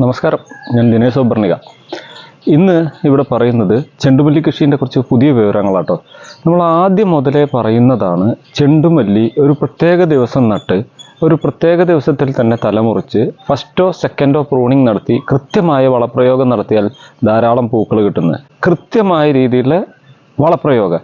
നമസ്കാരം. ഞാൻ ദിനേശ് ഓബർണിക. ഇന്ന് ഇവിടെ പറയുന്നത് ചെണ്ടുമല്ലി കൃഷീന്റെ കുറച്ച് പുതിയ വിവരങ്ങളാട്ടോ. നമ്മൾ ആദ്യം മുതലേ പറയുന്നതാണ് ചെണ്ടുമല്ലി ഒരു പ്രത്യേക ദിവസം നട്ട് ഒരു പ്രത്യേക ദിവസത്തിൽ തന്നെ തലമുറിച്ച് ഫസ്റ്റോ സെക്കൻഡോ പ്രൂണിങ് നടത്തി കൃത്യമായ വളപ്രയോഗം നടത്തിയാൽ ധാരാളം പൂക്കൾ കിട്ടുന്നത്. കൃത്യമായ രീതിയിൽ വളപ്രയോഗം.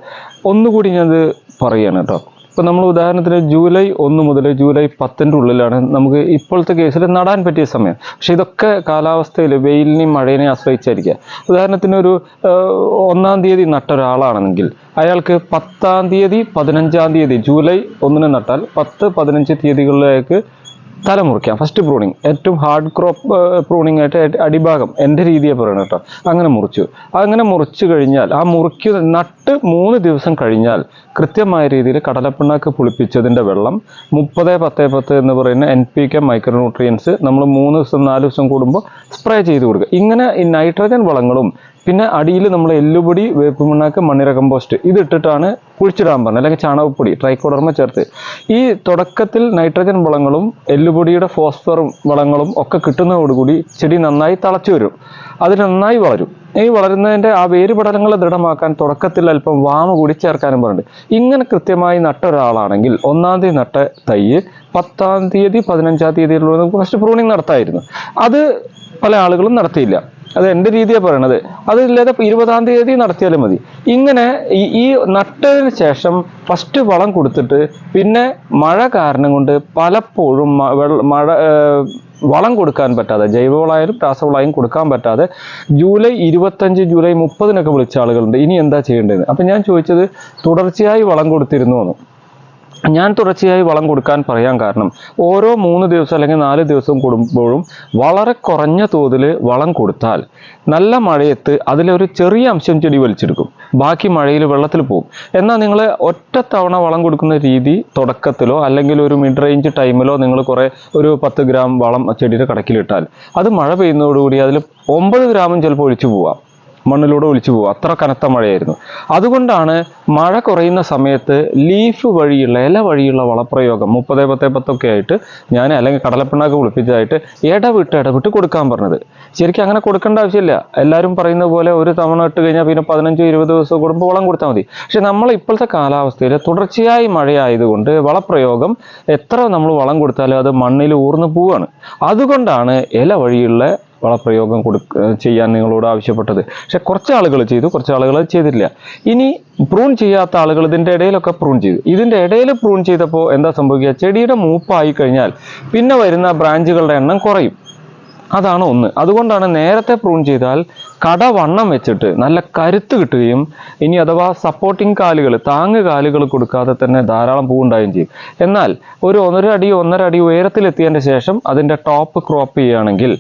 ഒന്നുകൂടി ഞാനത് പറയുകയാണ് കേട്ടോ. ഇപ്പം നമ്മൾ ഉദാഹരണത്തിന് ജൂലൈ ഒന്ന് മുതൽ ജൂലൈ പത്തിന്റെ ഉള്ളിലാണ് നമുക്ക് ഇപ്പോഴത്തെ കേസിൽ നടാൻ പറ്റിയ സമയം. പക്ഷേ ഇതൊക്കെ കാലാവസ്ഥയിൽ വെയിലിനെയും മഴയിനെയും ആശ്രയിച്ചായിരിക്കുക. ഉദാഹരണത്തിന് ഒരു ഒന്നാം തീയതി നട്ട ഒരാളാണെങ്കിൽ അയാൾക്ക് പത്താം തീയതി പതിനഞ്ചാം തീയതി ജൂലൈ ഒന്നിന് നട്ടാൽ പത്ത് പതിനഞ്ച് തീയതികളിലേക്ക് തല മുറിക്കാം. ഫസ്റ്റ് പ്രൂണിങ് ഏറ്റവും ഹാർഡ് ക്രോപ്പ് പ്രൂണിങ് ആയിട്ട് അടിഭാഗം എന്റെ രീതിയെ പറയണം കേട്ടോ. അങ്ങനെ മുറിച്ചു. അങ്ങനെ മുറിച്ചു കഴിഞ്ഞാൽ ആ മുറിക്ക് നട്ട് മൂന്ന് ദിവസം കഴിഞ്ഞാൽ കൃത്യമായ രീതിയിൽ കടലപ്പിണ്ണാക്ക് പുളിപ്പിച്ചതിന്റെ വെള്ളം മുപ്പത് പത്ത് പത്ത് എന്ന് പറയുന്ന എൻ പി കെ മൈക്രോന്യൂട്രിയൻസ് നമ്മൾ മൂന്ന് ദിവസം നാല് ദിവസം കൂടുമ്പോൾ സ്പ്രേ ചെയ്ത് കൊടുക്കുക. ഇങ്ങനെ ഈ നൈട്രജൻ വളങ്ങളും പിന്നെ അടിയിൽ നമ്മൾ എല്ലുപൊടി വേപ്പുമണ്ണാക്ക് മണ്ണിര കമ്പോസ്റ്റ് ഇത് ഇട്ടിട്ടാണ് കുഴിച്ചിടാൻ പറഞ്ഞത്. അല്ലെങ്കിൽ ചാണകപ്പൊടി ട്രൈക്കോഡർമ ചേർത്ത്. ഈ തുടക്കത്തിൽ നൈട്രജൻ വളങ്ങളും എല്ലുപൊടിയുടെ ഫോസ്ഫറും വളങ്ങളും ഒക്കെ കിട്ടുന്നതോടുകൂടി ചെടി നന്നായി തളച്ചു വരും. അത് നന്നായി വളരും. ഈ വളരുന്നതിന്റെ ആ വേരുപടലങ്ങൾ ദൃഢമാക്കാൻ തുടക്കത്തിൽ അല്പം വാമ കൂടി ചേർക്കാനും പറഞ്ഞിട്ടുണ്ട്. ഇങ്ങനെ കൃത്യമായി നട്ട ഒരാളാണെങ്കിൽ ഒന്നാം തീയതി നട്ട തൈ പത്താം തീയതി പതിനഞ്ചാം തീയതിയിലുള്ള ഫസ്റ്റ് പ്രൂണിങ് നടത്തായിരുന്നു. അത് പല ആളുകളും നടത്തിയില്ല. അത് എന്റെ രീതിയാണ് പറയണത്. അതില്ലാതെ ഇരുപതാം തീയതി നടത്തിയാലും മതി. ഇങ്ങനെ ഈ നട്ടതിന് ശേഷം ഫസ്റ്റ് വളം കൊടുത്തിട്ട് പിന്നെ മഴ കാരണം കൊണ്ട് പലപ്പോഴും മഴ വളം കൊടുക്കാൻ പറ്റാതെ ജൈവവളമായാലും രാസവളമായും കൊടുക്കാൻ പറ്റാതെ ജൂലൈ ഇരുപത്തഞ്ച് ജൂലൈ മുപ്പതിനൊക്കെ വിളിച്ച ആളുകളുണ്ട്. ഇനി എന്താ ചെയ്യേണ്ടത്? അപ്പം ഞാൻ ചോദിച്ചത് തുടർച്ചയായി വളം കൊടുത്തിരുന്നു എന്ന്. ഞാൻ തുടർച്ചയായി വളം കൊടുക്കാൻ പറയാൻ കാരണം ഓരോ മൂന്ന് ദിവസം അല്ലെങ്കിൽ നാല് ദിവസം കൂടുമ്പോഴും വളരെ കുറഞ്ഞ തോതിൽ വളം കൊടുത്താൽ നല്ല മഴയത്ത് അതിലൊരു ചെറിയ അംശം ചെടി വലിച്ചെടുക്കും. ബാക്കി മഴയിൽ വെള്ളത്തിൽ പോകും എന്നാൽ നിങ്ങൾ ഒറ്റ തവണ വളം കൊടുക്കുന്ന രീതി തുടക്കത്തിലോ അല്ലെങ്കിൽ ഒരു മിഡ് റേഞ്ച് ടൈമിലോ നിങ്ങൾ കുറേ ഒരു പത്ത് ഗ്രാം വളം ചെടിയുടെ കടക്കിലിട്ടാൽ അത് മഴ പെയ്യുന്നതോടുകൂടി അതിൽ ഒമ്പത് ഗ്രാമും ചിലപ്പോൾ ഒഴിച്ചു പോവാം. മണ്ണിലൂടെ ഒലിച്ചു പോകും. അത്ര കനത്ത മഴയായിരുന്നു. അതുകൊണ്ടാണ് മഴ കുറയുന്ന സമയത്ത് ലീഫ് വഴിയുള്ള ഇല വഴിയുള്ള വളപ്രയോഗം മുപ്പത് പത്ത് പത്തൊക്കെ ആയിട്ട് ഞാൻ അല്ലെങ്കിൽ കടലപ്പിണ്ണാക്ക് കുളിപ്പിച്ചതായിട്ട് ഇടവിട്ട് ഇടവിട്ട് കൊടുക്കാൻ പറഞ്ഞത്. ശരിക്കും അങ്ങനെ കൊടുക്കേണ്ട ആവശ്യമില്ല. എല്ലാവരും പറയുന്ന പോലെ ഒരു തവണ ഇട്ട് കഴിഞ്ഞാൽ പിന്നെ പതിനഞ്ചോ ഇരുപത് ദിവസം കൂടുമ്പോൾ വളം കൊടുത്താൽ മതി. പക്ഷെ നമ്മൾ ഇപ്പോഴത്തെ കാലാവസ്ഥയിൽ തുടർച്ചയായി മഴയായതുകൊണ്ട് വളപ്രയോഗം എത്ര നമ്മൾ വളം കൊടുത്താലും അത് മണ്ണിൽ ഊർന്നു പോവാണ്. അതുകൊണ്ടാണ് ഇല വഴിയുള്ള വളപ്രയോഗം കൊടുക്ക ചെയ്യാൻ നിങ്ങളോട് ആവശ്യപ്പെട്ടത്. പക്ഷെ കുറച്ച് ആളുകൾ ചെയ്തു കുറച്ച് ആളുകൾ ചെയ്തില്ല. ഇനി പ്രൂൺ ചെയ്യാത്ത ആളുകൾ ഇതിന്റെ ഇടയിലൊക്കെ പ്രൂൺ ചെയ്തു. ഇതിന്റെ ഇടയിൽ പ്രൂൺ ചെയ്തപ്പോൾ എന്താ സംഭവിക്കുക? ചെടിയുടെ മൂപ്പായി കഴിഞ്ഞാൽ പിന്നെ വരുന്ന ബ്രാഞ്ചുകളുടെ എണ്ണം കുറയും. അതാണ് ഒന്ന്. അതുകൊണ്ടാണ് നേരത്തെ പ്രൂൺ ചെയ്താൽ കട വണ്ണം വെച്ചിട്ട് നല്ല കരുത്ത് കിട്ടുകയും ഇനി അഥവാ സപ്പോർട്ടിങ് കാലുകൾ താങ്ങ് കാലുകൾ കൊടുക്കാതെ തന്നെ ധാരാളം പൂ ഉണ്ടാവുകയും ചെയ്യും. എന്നാൽ ഒരു ഒന്നര അടി ഒന്നര അടി ഉയരത്തിലെത്തിയതിന്റെ ശേഷം അതിന്റെ ടോപ്പ് ക്രോപ്പ് ചെയ്യുകയാണെങ്കിൽ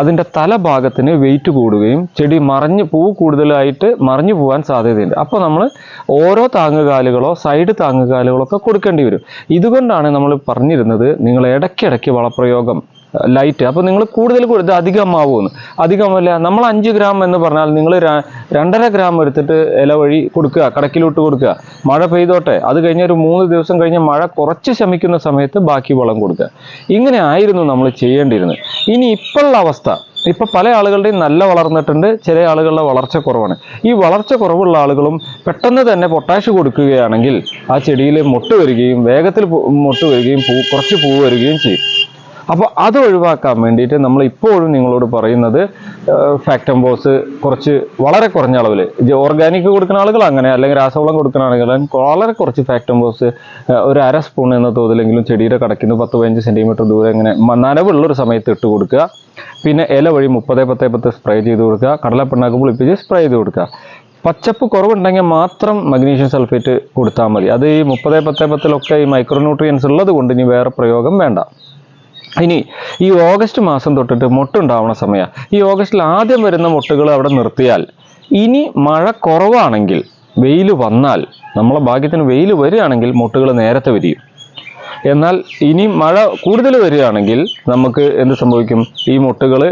അതിന്റെ തലഭാഗത്തിന് വെയിറ്റ് കൂടുകയും ചെടി മറിഞ്ഞ് പൂ കൂടുതലായിട്ട് മറിഞ്ഞു പോകാൻ സാധ്യതയുണ്ട്. അപ്പോൾ നമ്മൾ ഓരോ താങ്ങുകാലുകളോ സൈഡ് താങ്ങുകാലുകളോ ഒക്കെ കൊടുക്കേണ്ടി വരും. ഇതുകൊണ്ടാണ് നമ്മൾ പറഞ്ഞിരുന്നത് നിങ്ങൾ ഇടയ്ക്കിടയ്ക്ക് വളപ്രയോഗം ലൈറ്റ് അപ്പോൾ നിങ്ങൾ കൂടുതൽ കൂടുതൽ അധികമാവുമെന്ന് അധികമല്ല നമ്മൾ അഞ്ച് ഗ്രാം എന്ന് പറഞ്ഞാൽ നിങ്ങൾ രണ്ടര ഗ്രാം എടുത്തിട്ട് ഇല വഴി കൊടുക്കുക കടക്കിലോട്ട് കൊടുക്കുക. മഴ പെയ്തോട്ടെ അത് കഴിഞ്ഞ ഒരു മൂന്ന് ദിവസം കഴിഞ്ഞ് മഴ കുറച്ച് ശമിക്കുന്ന സമയത്ത് ബാക്കി വളം കൊടുക്കുക. ഇങ്ങനെ ആയിരുന്നു നമ്മൾ ചെയ്യേണ്ടിയിരുന്നത്. ഇനി ഇപ്പോഴുള്ള അവസ്ഥ ഇപ്പൊ പല ആളുകളുടെയും നല്ല വളർന്നിട്ടുണ്ട് ചില ആളുകളുടെ വളർച്ച കുറവാണ്. ഈ വളർച്ച കുറവുള്ള ആളുകളും പെട്ടെന്ന് തന്നെ പൊട്ടാഷ് കൊടുക്കുകയാണെങ്കിൽ ആ ചെടിയിൽ മുട്ട് വരികയും വേഗത്തിൽ മുട്ട് വരികയും പൂ കുറച്ച് പൂ വരികയും ചെയ്യും. അപ്പോൾ അത് ഒഴിവാക്കാൻ വേണ്ടിയിട്ട് നമ്മൾ ഇപ്പോഴും നിങ്ങളോട് പറയുന്നത് ഫാക്ടം ബോസ് കുറച്ച് വളരെ കുറഞ്ഞ അളവിൽ ഓർഗാനിക് കൊടുക്കുന്ന ആളുകൾ അങ്ങനെ അല്ലെങ്കിൽ രാസവളം കൊടുക്കുന്ന ആളുകൾ വളരെ കുറച്ച് ഫാക്ടം ബോസ് ഒരു അര സ്പൂൺ എന്ന തോതിലെങ്കിലും ചെടിയുടെ കടക്കുന്ന പത്ത് പതിനഞ്ച് സെന്റിമീറ്റർ ദൂരെ ഇങ്ങനെ നനവുള്ളൊരു സമയത്ത് ഇട്ട് കൊടുക്കുക. പിന്നെ ഇല വഴി മുപ്പത് പത്ത് പത്ത് സ്പ്രേ ചെയ്ത് കൊടുക്കുക. കടലപ്പിണ്ണാക്ക് പുളിപ്പിച്ച് സ്പ്രേ ചെയ്ത് കൊടുക്കുക. പച്ചപ്പ് കുറവുണ്ടെങ്കിൽ മാത്രം മഗ്നീഷ്യം സൾഫേറ്റ് കൊടുത്താൽ മതി. അത് ഈ മുപ്പത് പത്ത് പത്തിലൊക്കെ ഈ മൈക്രോന്യൂട്രിയൻസ് ഉള്ളത് കൊണ്ട് ഇനി വേറെ പ്രയോഗം വേണ്ട. ഇനി ഈ ഓഗസ്റ്റ് മാസം തൊട്ടിട്ട് മുട്ടുണ്ടാവുന്ന സമയം. ഈ ഓഗസ്റ്റിൽ ആദ്യം വരുന്ന മുട്ടുകൾ അവിടെ നിർത്തിയാൽ ഇനി മഴ കുറവാണെങ്കിൽ വെയിൽ വന്നാൽ നമ്മളെ ഭാഗ്യത്തിന് വെയിൽ വരികയാണെങ്കിൽ മുട്ടുകൾ നേരത്തെ വരിയും. എന്നാൽ ഇനി മഴ കൂടുതൽ വരികയാണെങ്കിൽ നമുക്ക് എന്ത് സംഭവിക്കും? ഈ മുട്ടുകൾ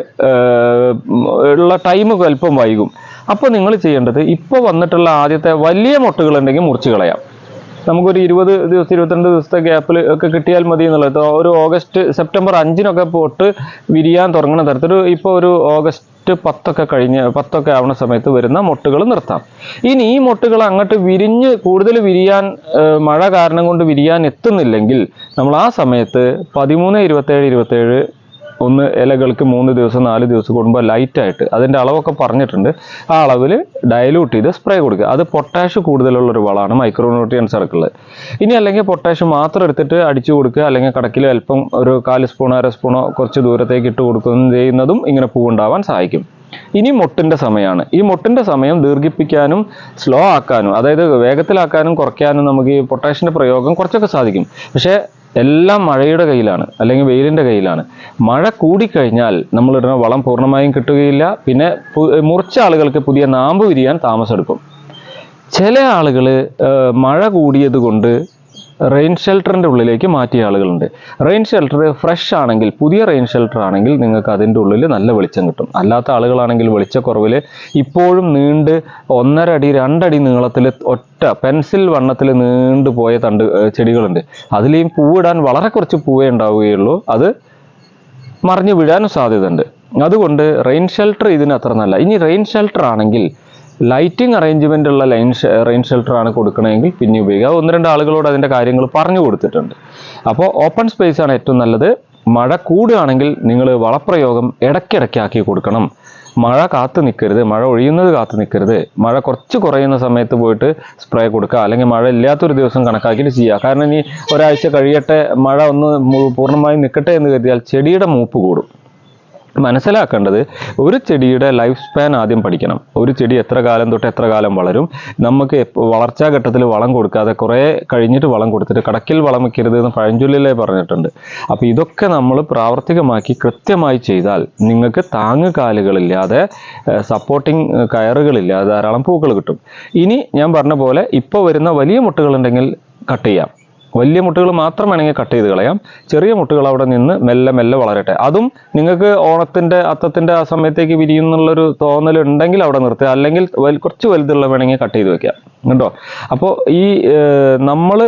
ഉള്ള ടൈം അല്പം വൈകും. അപ്പോൾ നിങ്ങൾ ചെയ്യേണ്ടത് ഇപ്പോൾ വന്നിട്ടുള്ള ആദ്യത്തെ വലിയ മുട്ടുകൾ ഉണ്ടെങ്കിൽ മുറിച്ച് കളയാം. നമുക്കൊരു ഇരുപത് ദിവസം ഇരുപത്തിരണ്ട് ദിവസത്തെ ഗ്യാപ്പിൽ ഒക്കെ കിട്ടിയാൽ മതി എന്നുള്ളത്. ഒരു ഓഗസ്റ്റ് സെപ്റ്റംബർ അഞ്ചിനൊക്കെ പോട്ട് വിരിയാൻ തുടങ്ങുന്ന തരത്തിൽ ഇപ്പോൾ ഒരു ഓഗസ്റ്റ് പത്തൊക്കെ കഴിഞ്ഞ് പത്തൊക്കെ ആവുന്ന സമയത്ത് വരുന്ന മുട്ടുകൾ നിർത്താം. ഇനി ഈ മുട്ടുകൾ അങ്ങോട്ട് വിരിഞ്ഞ് കൂടുതൽ വിരിയാൻ മഴ കാരണം കൊണ്ട് വിരിയാൻ എത്തുന്നില്ലെങ്കിൽ നമ്മൾ ആ സമയത്ത് പതിമൂന്ന് ഇരുപത്തേഴ് ഇരുപത്തേഴ് ഒന്ന് ഇലകൾക്ക് മൂന്ന് ദിവസം നാല് ദിവസം കൂടുമ്പോൾ ലൈറ്റായിട്ട് അതിന്റെ അളവൊക്കെ പറഞ്ഞിട്ടുണ്ട്. ആ അളവിൽ ഡയലൂട്ട് ചെയ്ത് സ്പ്രേ കൊടുക്കുക. അത് പൊട്ടാഷ് കൂടുതലുള്ളൊരു വളമാണ് മൈക്രോന്യൂട്രിയൻസ് ഇറക്കുള്ളത് ഇനി അല്ലെങ്കിൽ പൊട്ടാഷ് മാത്രം എടുത്തിട്ട് അടിച്ചു കൊടുക്കുക. അല്ലെങ്കിൽ കടക്കിൽ അല്പം ഒരു കാൽ സ്പൂണോ അര സ്പൂണോ കുറച്ച് ദൂരത്തേക്ക് ഇട്ട് കൊടുക്കുകയും ചെയ്യുന്നതും ഇങ്ങനെ പൂവുണ്ടാവാൻ സഹായിക്കും. ഇനി മുട്ടിന്റെ സമയമാണ്. ഈ മുട്ടിന്റെ സമയം ദീർഘിപ്പിക്കാനും സ്ലോ ആക്കാനും അതായത് വേഗത്തിലാക്കാനും കുറയ്ക്കാനും നമുക്ക് ഈ പൊട്ടാഷിന്റെ പ്രയോഗം കുറച്ചൊക്കെ സാധിക്കും. പക്ഷേ എല്ലാം മഴയുടെ കയ്യിലാണ് അല്ലെങ്കിൽ വെയിലിന്റെ കയ്യിലാണ്. മഴ കൂടിക്കഴിഞ്ഞാൽ നമ്മളിടുന്ന വളം പൂർണമായും കിട്ടുകയില്ല. പിന്നെ മുറിച്ച ആളുകൾക്ക് പുതിയ നാമ്പ് വിരിയാൻ താമസമെടുക്കും. ചില ആളുകൾ മഴ കൂടിയത് കൊണ്ട് റെയിൻ ഷെൽട്ടറിന്റെ ഉള്ളിലേക്ക് മാറ്റിയ ആളുകളുണ്ട്. റെയിൻ ഷെൽട്ടർ ഫ്രഷ് ആണെങ്കിൽ പുതിയ റെയിൻ ഷെൽട്ടർ ആണെങ്കിൽ നിങ്ങൾക്ക് അതിന്റെ ഉള്ളിൽ നല്ല വെളിച്ചം കിട്ടും. അല്ലാത്ത ആളുകളാണെങ്കിൽ വെളിച്ചക്കുറവിൽ ഇപ്പോഴും നീണ്ട് ഒന്നര അടി രണ്ടടി നീളത്തിൽ ഒറ്റ പെൻസിൽ വണ്ണത്തിൽ നീണ്ടു പോയ തണ്ട് ചെടികളുണ്ട്. അതിലേയും പൂവിടാൻ വളരെ കുറച്ച് പൂവേ ഉണ്ടാവുകയുള്ളൂ. അത് മറിഞ്ഞു വീഴാനും സാധ്യതയുണ്ട്. അതുകൊണ്ട് റെയിൻ ഷെൽട്ടർ ഇതിന് അത്ര നല്ല. ഇനി റെയിൻ ഷെൽട്ടർ ആണെങ്കിൽ ലൈറ്റിംഗ് അറേഞ്ച്മെന്റ് ഉള്ള ലൈൻ റെയിൻ ഷെൽട്ടർ ആണ് കൊടുക്കണമെങ്കിൽ പിന്നെ ഉപയോഗിക്കുക ഒന്ന് രണ്ട് ആളുകളോട് അതിന്റെ കാര്യങ്ങൾ പറഞ്ഞു കൊടുത്തിട്ടുണ്ട്. അപ്പോൾ ഓപ്പൺ സ്പേസ് ആണ് ഏറ്റവും നല്ലത്. മഴ കൂടുകയാണെങ്കിൽ നിങ്ങൾ വളപ്രയോഗം ഇടയ്ക്കിടയ്ക്ക് ആക്കി കൊടുക്കണം. മഴ കാത്തു നിൽക്കരുത്. മഴ ഒഴിയുന്നത് കാത്തു നിൽക്കരുത്. മഴ കുറച്ച് കുറയുന്ന സമയത്ത് പോയിട്ട് സ്പ്രേ കൊടുക്കുക. അല്ലെങ്കിൽ മഴ ഇല്ലാത്തൊരു ദിവസം കണക്കാക്കിയിട്ട് ചെയ്യുക. കാരണം ഇനി ഒരാഴ്ച കഴിയട്ടെ മഴ ഒന്ന് പൂർണമായും നിൽക്കട്ടെ എന്ന് കരുതിയാൽ ചെടിയുടെ മൂപ്പ് കൂടും. മനസ്സിലാക്കേണ്ടത് ഒരു ചെടിയുടെ ലൈഫ് സ്പാൻ ആദ്യം പഠിക്കണം. ഒരു ചെടി എത്ര കാലം തൊട്ട് എത്ര കാലം വളരും നമുക്ക് വളർച്ചാ ഘട്ടത്തിൽ വളം കൊടുക്കാതെ കുറേ കഴിഞ്ഞിട്ട് വളം കൊടുത്തിട്ട് കടക്കിൽ വളം വെക്കരുത് എന്ന് പഴഞ്ചൊല്ലിലെ പറഞ്ഞിട്ടുണ്ട്. അപ്പോൾ ഇതൊക്കെ നമ്മൾ പ്രാവർത്തികമാക്കി കൃത്യമായി ചെയ്താൽ നിങ്ങൾക്ക് താങ്ങുകാലുകളില്ലാതെ സപ്പോർട്ടിങ് കയറുകളില്ലാതെ ധാരാളം പൂക്കൾ കിട്ടും. ഇനി ഞാൻ പറഞ്ഞ പോലെ ഇപ്പോൾ വരുന്ന വലിയ മുട്ടകളുണ്ടെങ്കിൽ കട്ട് ചെയ്യാം. വലിയ മുട്ടുകൾ മാത്രം വേണമെങ്കിൽ കട്ട് ചെയ്ത് കളയാം. ചെറിയ മുട്ടുകൾ അവിടെ നിന്ന് മെല്ലെ മെല്ലെ വളരട്ടെ. അതും നിങ്ങൾക്ക് ഓണത്തിന്റെ അത്തത്തിന്റെ ആ സമയത്തേക്ക് വിരിയുന്നുള്ളൊരു തോന്നലുണ്ടെങ്കിൽ അവിടെ നിർത്തുക. അല്ലെങ്കിൽ കുറച്ച് വലുതുള്ള വേണമെങ്കിൽ കട്ട് ചെയ്ത് വെക്കാം. കണ്ടോ? അപ്പോൾ ഈ നമ്മൾ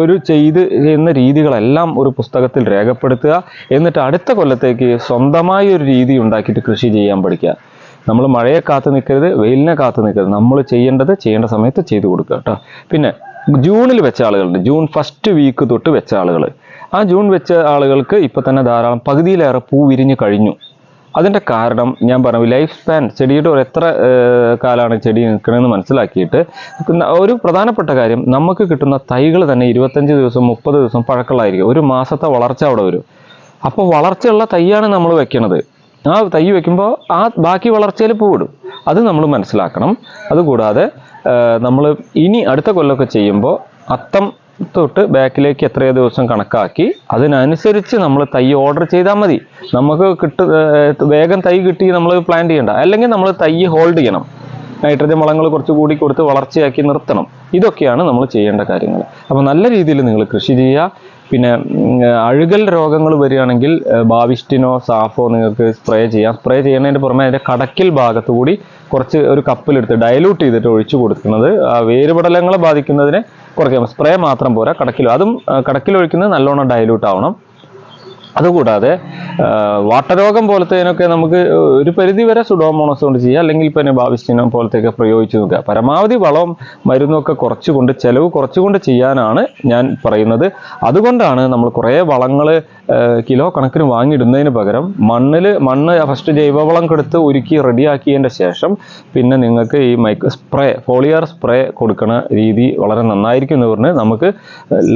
ഒരു ചെയ്ത് ചെയ്യുന്ന രീതികളെല്ലാം ഒരു പുസ്തകത്തിൽ രേഖപ്പെടുത്തുക. എന്നിട്ട് അടുത്ത കൊല്ലത്തേക്ക് സ്വന്തമായി ഒരു രീതി ഉണ്ടാക്കിയിട്ട് കൃഷി ചെയ്യാൻ പഠിക്കുക. നമ്മൾ മഴയെ കാത്തു നിൽക്കരുത് വെയിലിനെ കാത്തു നിൽക്കരുത്. നമ്മൾ ചെയ്യേണ്ടത് ചെയ്യേണ്ട സമയത്ത് ചെയ്തു കൊടുക്കുക കേട്ടോ. പിന്നെ ജൂണിൽ വെച്ച ആളുകളുണ്ട്. ജൂൺ ഫസ്റ്റ് വീക്ക് തൊട്ട് വെച്ച ആളുകൾ ആ ജൂൺ വെച്ച ആളുകൾക്ക് ഇപ്പം തന്നെ ധാരാളം പകുതിയിലേറെ പൂ വിരിഞ്ഞു കഴിഞ്ഞു. അതിന്റെ കാരണം ഞാൻ പറഞ്ഞു ലൈഫ് സ്പാൻ ചെടിയുടെ ഒരു എത്ര കാലമാണ് ചെടി നിൽക്കണമെന്ന് മനസ്സിലാക്കിയിട്ട് ഒരു പ്രധാനപ്പെട്ട കാര്യം നമുക്ക് കിട്ടുന്ന തൈകൾ തന്നെ ഇരുപത്തഞ്ച് ദിവസം മുപ്പത് ദിവസം പഴക്കമുള്ളതായിരിക്കും. ഒരു മാസത്തെ വളർച്ച അവിടെ വരും. അപ്പോൾ വളർച്ചയുള്ള തൈയാണ് നമ്മൾ വെക്കണത്. ആ തൈ വെക്കുമ്പോൾ ആ ബാക്കി വളർച്ചയിൽ പൂവിടും. അത് നമ്മൾ മനസ്സിലാക്കണം. അതുകൂടാതെ നമ്മൾ ഇനി അടുത്ത കൊല്ലമൊക്കെ ചെയ്യുമ്പോൾ അത്തം തൊട്ട് ബാക്കിലേക്ക് എത്രയോ ദിവസം കണക്കാക്കി അതിനനുസരിച്ച് നമ്മൾ തൈ ഓർഡർ ചെയ്താൽ മതി. നമുക്ക് കിട്ടു വേഗം തൈ കിട്ടി നമ്മൾ പ്ലാൻ ചെയ്യണ്ട. അല്ലെങ്കിൽ നമ്മൾ തൈ ഹോൾഡ് ചെയ്യണം. നൈട്രജൻ വളങ്ങൾ കുറച്ച് കൂടി കൊടുത്ത് വളർച്ചയാക്കി നിർത്തണം. ഇതൊക്കെയാണ് നമ്മൾ ചെയ്യേണ്ട കാര്യങ്ങൾ അപ്പോൾ നല്ല രീതിയിൽ നിങ്ങൾ കൃഷി ചെയ്യുക. പിന്നെ അഴുകൽ രോഗങ്ങൾ വരികയാണെങ്കിൽ ബാവിസ്റ്റിനോ സാഫോ നിങ്ങൾക്ക് സ്പ്രേ ചെയ്യാം. സ്പ്രേ ചെയ്യുന്നതിന് പുറമെ അതിന്റെ കടക്കിൽ ഭാഗത്ത് കൂടി കുറച്ച് ഒരു കപ്പിലെടുത്ത് ഡയലൂട്ട് ചെയ്തിട്ട് ഒഴിച്ചു കൊടുക്കുന്നത്. ആ വേരുപടലങ്ങളെ ബാധിക്കുന്നതിനെ കുറയ്ക്കാം. സ്പ്രേ മാത്രം പോരാ കടക്കിൽ. അതും കടക്കിൽ ഒഴിക്കുന്നത് നല്ലോണം ഡയലൂട്ട് ആവണം. അതുകൂടാതെ വാട്ടരോഗം പോലത്തേനൊക്കെ നമുക്ക് ഒരു പരിധി വരെ സുഡോമോണസ് കൊണ്ട് ചെയ്യാം അല്ലെങ്കിൽ പിന്നെ ബാവിസ്റ്റിനം പോലത്തെയൊക്കെ പ്രയോഗിച്ച് നോക്കുക. പരമാവധി വളവും മരുന്നൊക്കെ കുറച്ചുകൊണ്ട് ചിലവ് കുറച്ചുകൊണ്ട് ചെയ്യാനാണ് ഞാൻ പറയുന്നത്. അതുകൊണ്ടാണ് നമ്മൾ കുറേ വളങ്ങൾ കിലോ കണക്കിന് വാങ്ങിയിടുന്നതിന് പകരം മണ്ണിൽ മണ്ണ് ഫസ്റ്റ് ജൈവവളം കൊടുത്ത് ഒരുക്കി റെഡിയാക്കിയതിന്റെ ശേഷം പിന്നെ നിങ്ങൾക്ക് ഈ മൈക്രോ സ്പ്രേ ഫോളിയർ സ്പ്രേ കൊടുക്കുന്ന രീതി വളരെ നന്നായിരിക്കും എന്ന് പറഞ്ഞ് നമുക്ക്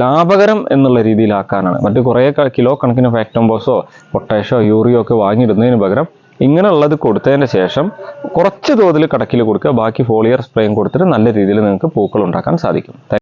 ലാഭകരം എന്നുള്ള രീതിയിലാക്കാനാണ്. മറ്റ് കുറേ കിലോ കണക്കിന് ഫാക്ടംബോസോ പൊട്ടാഷോ യൂറിയോ ഒക്കെ വാങ്ങിയിടുന്നതിന് പകരം ഇങ്ങനെയുള്ളത് കൊടുത്തതിന് ശേഷം കുറച്ച് തോതിൽ കടക്കിൽ കൊടുക്കുക. ബാക്കി ഫോളിയർ സ്പ്രേയും കൊടുത്തിട്ട് നല്ല രീതിയിൽ നിങ്ങൾക്ക് പൂക്കൾ ഉണ്ടാക്കാൻ സാധിക്കും.